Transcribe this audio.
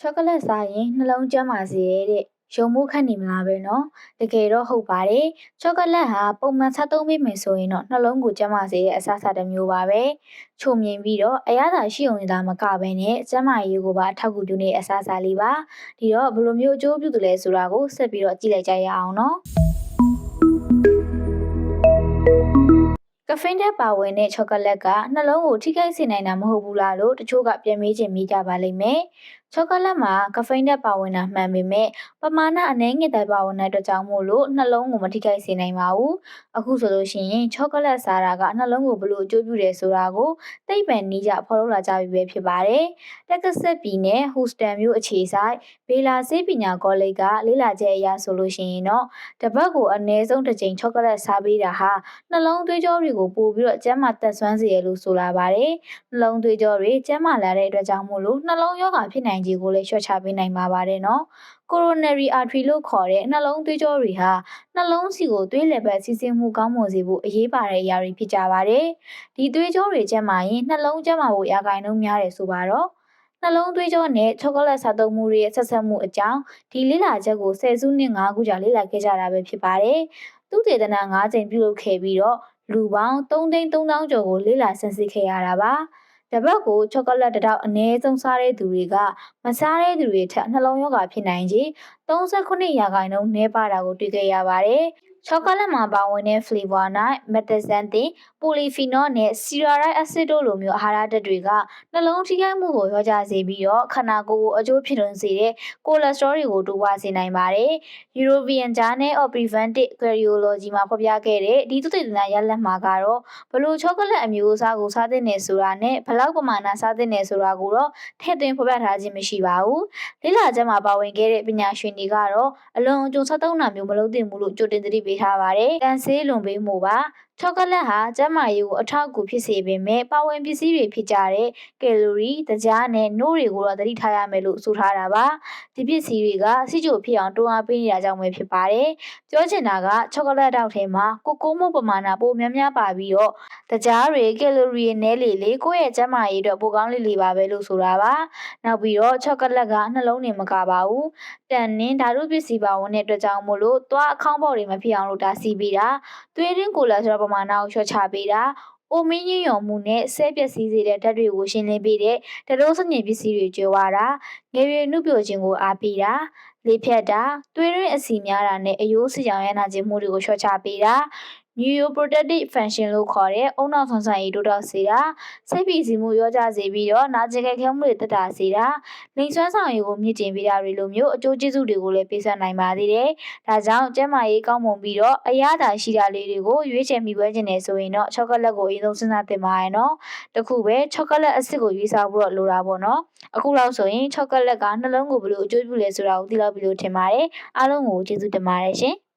ချောကလက်စားရင်နှလုံးကျန်းမာစေရဲ့တဲ့ရုံမိုးခတ်နေမလားပဲเนาะတကယ်တော့ဟုတ်ပါတယ်ချောကလက်ဟာပုံမှန်စားသုံးပေးမယ်ဆိုရင်တော့နှလုံးကိုကျန်းမာစေတဲ့အစားအစာတစ်မျိုးပါပဲချုံမြင်ပြီးတော့အရသာရှိုံနေတာမကဘဲနဲ့ကျန်းမာရေးကိုပါအထောက်အကူပြုနေတဲ့အစားအစာလေးပါဒီတော့ဘယ်လိုမျိုးအကျိုးပြုတယ်လဲဆိုတာကိုဆက်ပြီးတော့ကြည့်လိုက်ကြရအောင်เนาะ ကဖိန်းတက်ပါဝင်တဲ့ချောကလက်ကနှလုံးကိုထိခိုက်စေနိုင်တာမဟုတ်ဘူးလားလို့တချို့ကပြန်မေးချင်မိကြပါလိမ့်မယ်။ ချောကလက်မှာကဖိန်းတက်ပါဝင်တာမှန်ပေမဲ့ပမာဏအနည်းငယ်တိုင်ပါဝင်တဲ့အတွက်ကြောင့်မို့လို့နှလုံးကိုမထိခိုက်စေနိုင်ပါဘူး။အခုဆိုလို့ရှိရင်ချောကလက်စားတာကနှလုံးကိုဘယ်လိုအကျိုးပြုတယ်ဆိုတာကိုသိပ္ပံနည်းကြဖော်ထုတ်လာကြပြီပဲဖြစ်ပါတယ်။တက္ကဆက်ပြည်နယ်ဟူစတန်မြို့အခြေဆိုင်ဘေလာဆေးပညာကောလိပ်ကလေ့လာချက်အရဆိုလို့ရှိရင်တော့တပတ်ကိုအနည်းဆုံးတစ်ကြိမ်ချောကလက်စားပေးတာဟာနှလုံးသွေးကြောတွေကိုပို့ပြီးတော့ကျန်းမာသက်ဆွမ်းစေရလို့ဆိုလာပါတယ်။နှလုံးသွေးကြောတွေကျန်းမာလာတဲ့အတွက်ကြောင့်မို့လို့နှလုံးရောဂါဖြစ်နိုင်ခြေကိုလည်းလျှော့ချပေးနိုင်ပါပါတယ်နော်။ coronary artery လို့ခေါ်တဲ့နှလုံးသွေးကြောတွေဟာနှလုံးစီကိုသွေးလည်ပတ်စီးဆင်းမှုကောင်းမွန်စေဖို့အရေးပါတဲ့အရာတွေဖြစ်ကြပါတယ်။ဒီသွေးကြောတွေကျန်းမာရင်နှလုံးကျန်းမာဖို့ရာဂိုင်နှုန်းများတယ်ဆိုပါတော့နှလုံးသွေးကြောနဲ့ချောကလက်စားသုံးမှုတွေရဲ့ဆက်ဆက်မှုအကြောင်းဒီလေ့လာချက်ကိုဆယ်စုနှစ်၅ခုကြာလေ့လာခဲ့ကြတာပဲဖြစ်ပါတယ်။သူတေသနာ၅ချိန်ပြုလုပ်ခဲ့ပြီးတော့လူပေါင်း3သိန်း3000ကျော်ကိုလေ့လာဆန်းစစ်ခဲ့ရတာပါ။ တပတ်ကိုချောကလက်တစ်တောက်အနည်းဆုံးစားတဲ့သူတွေကမစားတဲ့သူတွေထက်နှလုံးရောဂါဖြစ်နိုင်ခြေ 38ရာခိုင်နှုန်းနည်းပါတာကိုတွေ့ခဲ့ရပါတယ်။ချောကလက်မှာပါဝင်တဲ့ flavor နဲ့ methacanthin, polyphenol နဲ့ stearic acid တို့လိုမျိုးအာဟာရဓာတ်တွေကနှလုံးထိခိုက်မှုကိုရောကြစေပြီးတော့ခန္ဓာကိုယ်ကိုအကျိုးဖြစ်ထွန်းစေတဲ့ cholesterol တွေကိုတိုးပွားစေနိုင်ပါတယ်။ European Journal of Preventive Cardiology မှာဖော်ပြခဲ့တဲ့ဒီသုတေသနရလဒ်မှာကတော့ဘလို့ချောကလက်အမျိုးအစားကိုစားသင့်နေဆိုတာနဲ့ဘလောက်ပမာဏစားသင့်နေဆိုတာကိုတော့ထည့်သွင်းဖော်ပြထားခြင်းမရှိပါဘူး။လေ့လာချက်မှာပါဝင်ခဲ့တဲ့ပညာရှင်တွေကတော့အလွန်အကျွံစားသုံးတာမျိုးမလုပ်သင့်ဘူးလို့ကြိုတင်သတိပေးထားပါတယ်။တန်ဆေးလွန်ပေးမှုပါ ချောကလက်ဟာကျန်းမာရေးကိုအထောက်အကူဖြစ်စေပေမဲ့ပါဝင်ပစ္စည်းတွေဖြစ်ကြတဲ့ကယ်လိုရီ၊တကြားနဲ့နို့တွေကိုတော့သတိထားရမယ်လို့ဆိုထားတာပါဒီပစ္စည်းတွေကစီချိုဖြစ်အောင်တွန်းအားပေးနေတာကြောင့်ပဲဖြစ်ပါတယ်ပြောချင်တာကချောကလက်တောက်ထဲမှာကိုကိုမို့ပမာဏပိုများများပါပြီးတော့တကြားတွေကယ်လိုရီနည်းလေလေကိုယ့်ရဲ့ကျန်းမာရေးအတွက်ပိုကောင်းလေလေပါပဲလို့ဆိုတာပါနောက်ပြီးတော့ချောကလက်ကနှလုံးနေမကပါဘူးတန်နင်းဓာတုပစ္စည်းပါဝင်တဲ့အတွက်ကြောင့်မို့လို့သွားအခေါင်းပေါက်တွေမဖြစ်အောင်လို့တားဆီးပေးတာသွေးရင်းကိုလက်စထရောပမာဏကိုလျှော့ချပေးတာအိုမင်းညညုံမှုနဲ့ဆဲပျက်စီးစေတဲ့ဓာတ်တွေကိုရှင်းလင်းပေးတဲ့တရိုးစညင်ပစ္စည်းတွေကျွဲဝါတာငယ်ရွယ်နှုတ်ပြခြင်းကိုအားပေးတာလေးဖြတ်တာသွေးရင်းအဆီများတာနဲ့အယိုးစီကြောင်ရနာခြင်းမှုတွေကိုလျှော့ချပေးတာ neuroprotective function လို့ခေါ်တဲ့အုံနောက်ဆွမ်းဆိုင်ရေးတိုးတက်စေတာစိတ်ဖိစီးမှုရောကြစေပြီးတော့နာကျင်ကြခဲမှုတွေတက်တာစေတာလိန်စွမ်းဆောင်ရည်ကိုမြင့်တင်ပေးတာတွေလိုမျိုးအကျိုးကျေးဇူးတွေကိုလည်းပေးဆက်နိုင်ပါသေးတယ်။ဒါကြောင့်ကျန်းမာရေးကောင်းမွန်ပြီးတော့အရသာရှိတာလေးတွေကိုရွေးချယ်မိပွဲခြင်းနေဆိုရင်တော့ချောကလက်ကိုအရင်ဆုံးစဉ်းစားသင့်ပါရဲ့နော်။တခုပဲချောကလက်အစ်စ်ကိုရွေးစားဖို့တော့လိုတာပေါ့နော်။အခုလောက်ဆိုရင်ချောကလက်ကနှလုံးကိုဘယ်လိုအကျိုးပြုလဲဆိုတာကိုသိလောက်ပြီလို့ထင်ပါတယ်။အားလုံးကိုကျေးဇူးတင်ပါတယ်ရှင်။